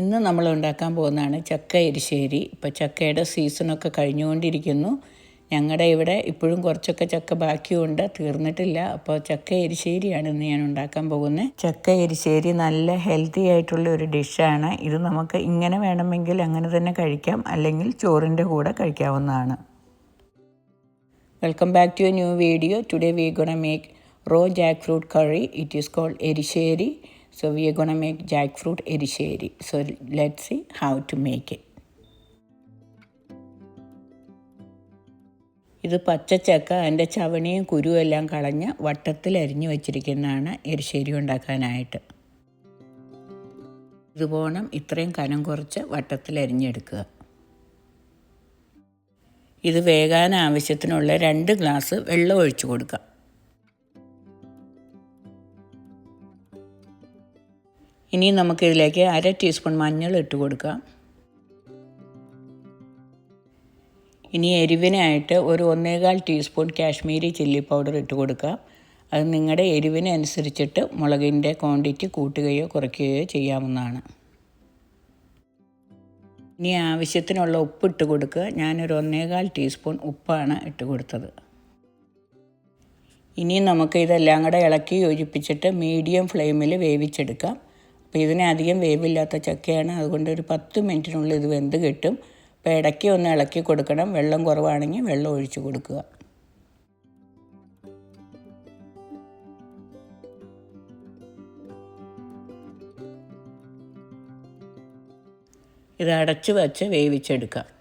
ഇന്ന് നമ്മൾ ഉണ്ടാക്കാൻ പോകുന്നതാണ് ചക്ക എരിശ്ശേരി. ഇപ്പോൾ ചക്കയുടെ സീസണൊക്കെ കഴിഞ്ഞുകൊണ്ടിരിക്കുന്നു. ഞങ്ങളുടെ ഇവിടെ ഇപ്പോഴും കുറച്ചൊക്കെ ചക്ക ബാക്കിയുണ്ട്. തീർന്നിട്ടില്ല. അപ്പോൾ ചക്ക എരിശ്ശേരിയാണ് ഇന്ന് ഞാൻ ഉണ്ടാക്കാൻ പോകുന്നത് ചക്ക എരിശ്ശേരി നല്ല ഹെൽത്തി ആയിട്ടുള്ള ഒരു ഡിഷാണ് ഇത് നമുക്ക് ഇങ്ങനെ വേണമെങ്കിൽ അങ്ങനെ തന്നെ കഴിക്കാം. അല്ലെങ്കിൽ ചോറിന്റെ കൂടെ കഴിക്കാവുന്നതാണ്. Welcome back to a new video today we gonna make raw jackfruit curry it is cold erisheri so we are going to make jackfruit erisheri so let's see how to make it. ഇത് പച്ചച്ചക്ക അതിന്റെ ചവണിയും കുരുവും എല്ലാം കളഞ്ഞ് വട്ടത്തിൽ അരിഞ്ഞു വെച്ചിരിക്കുന്നതാണ് എരിശ്ശേരി ഉണ്ടാക്കാനായിട്ട്. ഇതുപോണം ഇത്രയും കനം കുറച്ച് വട്ടത്തിൽ അരിഞ്ഞെടുക്കുക. ഇത് വേകാൻ ആവശ്യത്തിനുള്ള രണ്ട് ഗ്ലാസ് വെള്ളം ഒഴിച്ചു കൊടുക്കുക. ഇനി നമുക്കിതിലേക്ക് അര ടീസ്പൂൺ മഞ്ഞൾ ഇട്ട് കൊടുക്കാം. ഇനി എരിവിനായിട്ട് ഒരു ഒന്നേകാൽ ടീസ്പൂൺ കാശ്മീരി ചില്ലി പൗഡർ ഇട്ട് കൊടുക്കുക അത് നിങ്ങളുടെ എരിവിനനുസരിച്ചിട്ട് മുളകിന്റെ ക്വാണ്ടിറ്റി കൂട്ടുകയോ കുറയ്ക്കുകയോ ചെയ്യാവുന്നതാണ്. ഇനി ആവശ്യത്തിനുള്ള ഉപ്പ് ഇട്ട് കൊടുക്കുക. ഞാനൊരു ഒന്നേകാൽ ടീസ്പൂൺ ഉപ്പാണ് ഇട്ട് കൊടുത്തത്. ഇനി നമുക്ക് ഇതെല്ലാം കൂടെ ഇളക്കി യോജിപ്പിച്ചിട്ട് മീഡിയം ഫ്ലെയിമിൽ വേവിച്ചെടുക്കാം. അപ്പോൾ ഇതിന് അധികം വേവില്ലാത്ത ചക്കയാണ്. അതുകൊണ്ട് ഒരു പത്ത് മിനിറ്റിനുള്ളിൽ ഇത് വെന്ത് കിട്ടും. അപ്പോൾ ഇടയ്ക്ക് ഒന്ന് ഇളക്കി കൊടുക്കണം. വെള്ളം കുറവാണെങ്കിൽ വെള്ളം ഒഴിച്ചു കൊടുക്കുക. ഇത് അടച്ചു വച്ച് വേവിച്ചെടുക്കാം.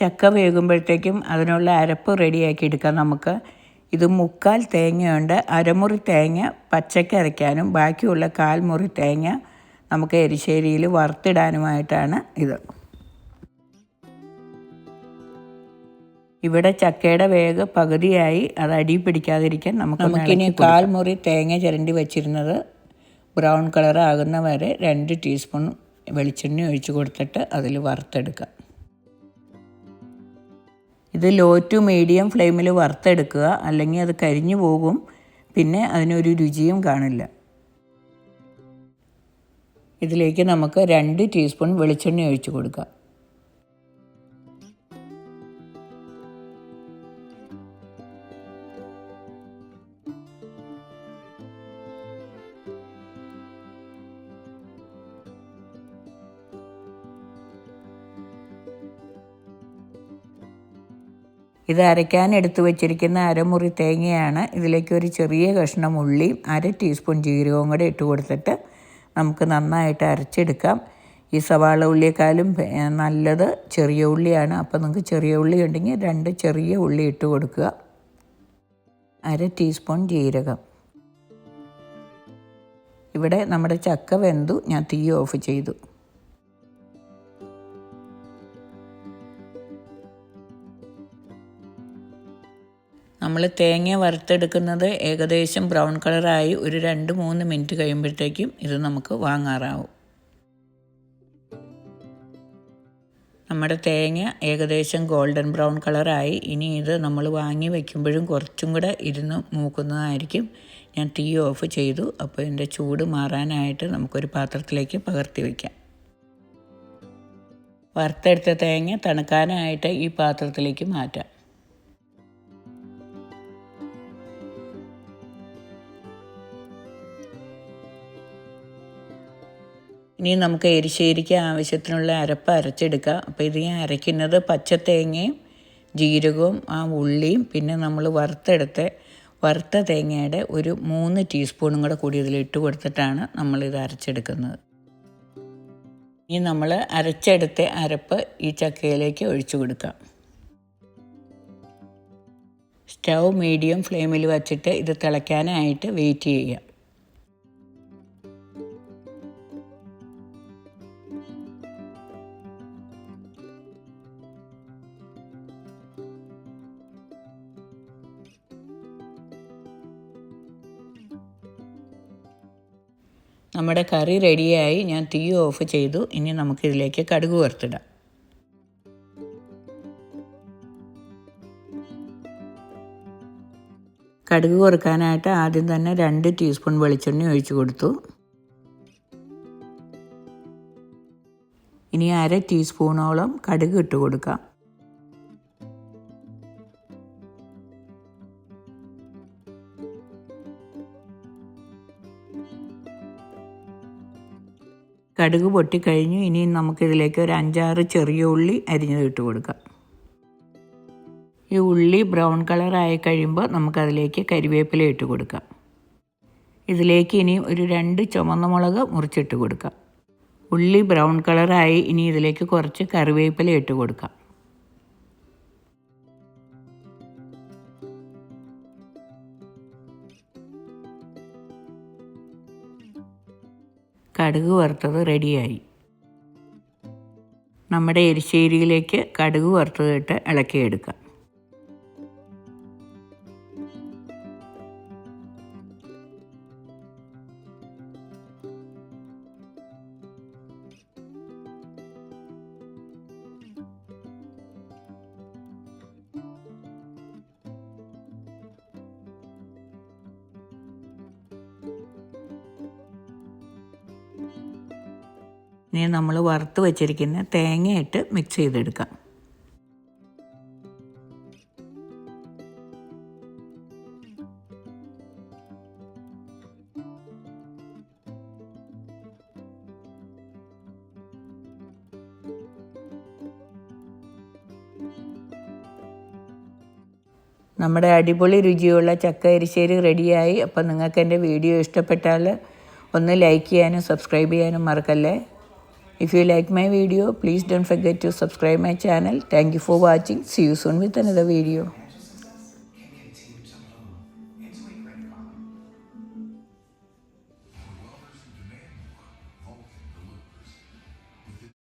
ചക്ക വേകുമ്പോഴത്തേക്കും അതിനുള്ള അരപ്പ് റെഡിയാക്കി എടുക്കാം നമുക്ക്. ഇത് മുക്കാൽ തേങ്ങയുണ്ട്. അരമുറി തേങ്ങ പച്ചയ്ക്ക് അരയ്ക്കാനും ബാക്കിയുള്ള കാൽമുറി തേങ്ങ നമുക്ക് എരിശ്ശേരിയിൽ വറുത്തിടാനുമായിട്ടാണ് ഇത്. ഇവിടെ ചക്കയുടെ വേഗ പകുതിയായി അത് അടി പിടിക്കാതിരിക്കാൻ നമുക്ക് നമുക്കിനി കാൽമുറി തേങ്ങ ചിരണ്ടി വെച്ചിരുന്നത് ബ്രൗൺ കളർ ആകുന്ന വരെ രണ്ട് ടീസ്പൂൺ വെളിച്ചെണ്ണ ഒഴിച്ചു കൊടുത്തിട്ട് അതിൽ വറുത്തെടുക്കാം. ഇത് ലോ ടു മീഡിയം ഫ്ലെയിമിൽ വറുത്തെടുക്കുക. അല്ലെങ്കിൽ അത് കരിഞ്ഞു പോകും. പിന്നെ അതിനൊരു രുചിയും കാണില്ല. ഇതിലേക്ക് നമുക്ക് രണ്ട് ടീസ്പൂൺ വെളിച്ചെണ്ണ ഒഴിച്ചു കൊടുക്കാം. ഇത് അരയ്ക്കാൻ എടുത്തു വച്ചിരിക്കുന്ന അരമുറി തേങ്ങയാണ്. ഇതിലേക്ക് ഒരു ചെറിയ കഷ്ണം ഉള്ളിയും അര ടീസ്പൂൺ ജീരകവും കൂടെ ഇട്ട് കൊടുത്തിട്ട് നമുക്ക് നന്നായിട്ട് അരച്ചെടുക്കാം. ഈ സവാള ഉള്ളിയേക്കാളും നല്ലത് ചെറിയ ഉള്ളിയാണ്. അപ്പോൾ നിങ്ങൾക്ക് ചെറിയ ഉള്ളി ഉണ്ടെങ്കിൽ രണ്ട് ചെറിയ ഉള്ളി ഇട്ട് കൊടുക്കുക. അര ടീസ്പൂൺ ജീരകം. ഇവിടെ നമ്മുടെ ചക്ക വെന്തു. ഞാൻ തീ ഓഫ് ചെയ്തു. നമ്മൾ തേങ്ങ വറുത്തെടുക്കുന്നത് ഏകദേശം ബ്രൗൺ കളറായി ഒരു രണ്ട് മൂന്ന് മിനിറ്റ് കഴിയുമ്പോഴത്തേക്കും ഇത് നമുക്ക് വാങ്ങാറാവും. നമ്മുടെ തേങ്ങ ഏകദേശം ഗോൾഡൻ ബ്രൗൺ കളറായി. ഇനി ഇത് നമ്മൾ വാങ്ങി വയ്ക്കുമ്പോഴും കുറച്ചും കൂടെ ഇരുന്ന് മൂക്കുന്നതായിരിക്കും. ഞാൻ തീ ഓഫ് ചെയ്തു. അപ്പോൾ ഇതിന്റെ ചൂട് മാറാനായിട്ട് നമുക്കൊരു പാത്രത്തിലേക്ക് പകർത്തി വയ്ക്കാം വറുത്തെടുത്ത തേങ്ങ തണുക്കാനായിട്ട് ഈ പാത്രത്തിലേക്ക് മാറ്റാം. ഇനി നമുക്ക് എരിശ്ശേരിക്ക് ആവശ്യത്തിനുള്ള അരപ്പ് അരച്ചെടുക്കാം. അപ്പോൾ ഇത് ഞാൻ അരയ്ക്കുന്നത് പച്ച തേങ്ങയും ജീരകവും ആ ഉള്ളിയും പിന്നെ നമ്മൾ വറുത്തെടുത്ത് വറുത്ത തേങ്ങയുടെ ഒരു മൂന്ന് ടീസ്പൂണും കൂടെ കൂടി ഇതിൽ ഇട്ട് കൊടുത്തിട്ടാണ് നമ്മളിത് അരച്ചെടുക്കുന്നത്. ഇനി നമ്മൾ അരച്ചെടുത്ത അരപ്പ് ഈ ചക്കയിലേക്ക് ഒഴിച്ചു കൊടുക്കാം. സ്റ്റൗ മീഡിയം ഫ്ലെയിമിൽ വച്ചിട്ട് ഇത് തിളയ്ക്കാനായിട്ട് വെയിറ്റ് ചെയ്യാം നമ്മുടെ കറി റെഡിയായി. ഞാൻ തീ ഓഫ് ചെയ്തു. ഇനി നമുക്കിതിലേക്ക് കടുക് വറുത്തിടാം. കടുക് വറുക്കാനായിട്ട് ആദ്യം തന്നെ രണ്ട് ടീസ്പൂൺ വെളിച്ചെണ്ണ ഒഴിച്ചു കൊടുത്തു. ഇനി അര ടീസ്പൂണോളം കടുക് ഇട്ട് കൊടുക്കാം. കടുക് പൊട്ടിക്കഴിഞ്ഞു. ഇനി നമുക്കിതിലേക്ക് ഒരു അഞ്ചാറ് ചെറിയ ഉള്ളി അരിഞ്ഞത് ഇട്ട് കൊടുക്കാം. ഈ ഉള്ളി ബ്രൗൺ കളറായി കഴിയുമ്പോൾ നമുക്കതിലേക്ക് കരിവേപ്പില ഇട്ട് കൊടുക്കാം. ഇതിലേക്ക് ഇനി ഒരു രണ്ട് ചുമന്ന മുളക് മുറിച്ചിട്ട് കൊടുക്കാം. ഉള്ളി ബ്രൗൺ കളറായി ഇനി ഇതിലേക്ക് കുറച്ച് കറിവേപ്പില ഇട്ട് കൊടുക്കാം. കടുക് വറുത്തത് റെഡിയായി. നമ്മുടെ എരിശ്ശേരിയിലേക്ക് കടുക് വറുത്തതിട്ട് ഇളക്കിയെടുക്കാം. ഇനി നമ്മൾ വറുത്ത് വെച്ചിരിക്കുന്ന തേങ്ങയിട്ട് മിക്സ് ചെയ്തെടുക്കാം. നമ്മുടെ അടിപൊളി രുചിയുള്ള ചക്ക എരിശ്ശേരി റെഡിയായി. അപ്പം നിങ്ങൾക്ക് എന്റെ വീഡിയോ ഇഷ്ടപ്പെട്ടാൽ ഒന്ന് ലൈക്ക് ചെയ്യാനും സബ്സ്ക്രൈബ് ചെയ്യാനും മറക്കല്ലേ? If you like my video, please don't forget to subscribe my channel. Thank you for watching. See you soon with another video.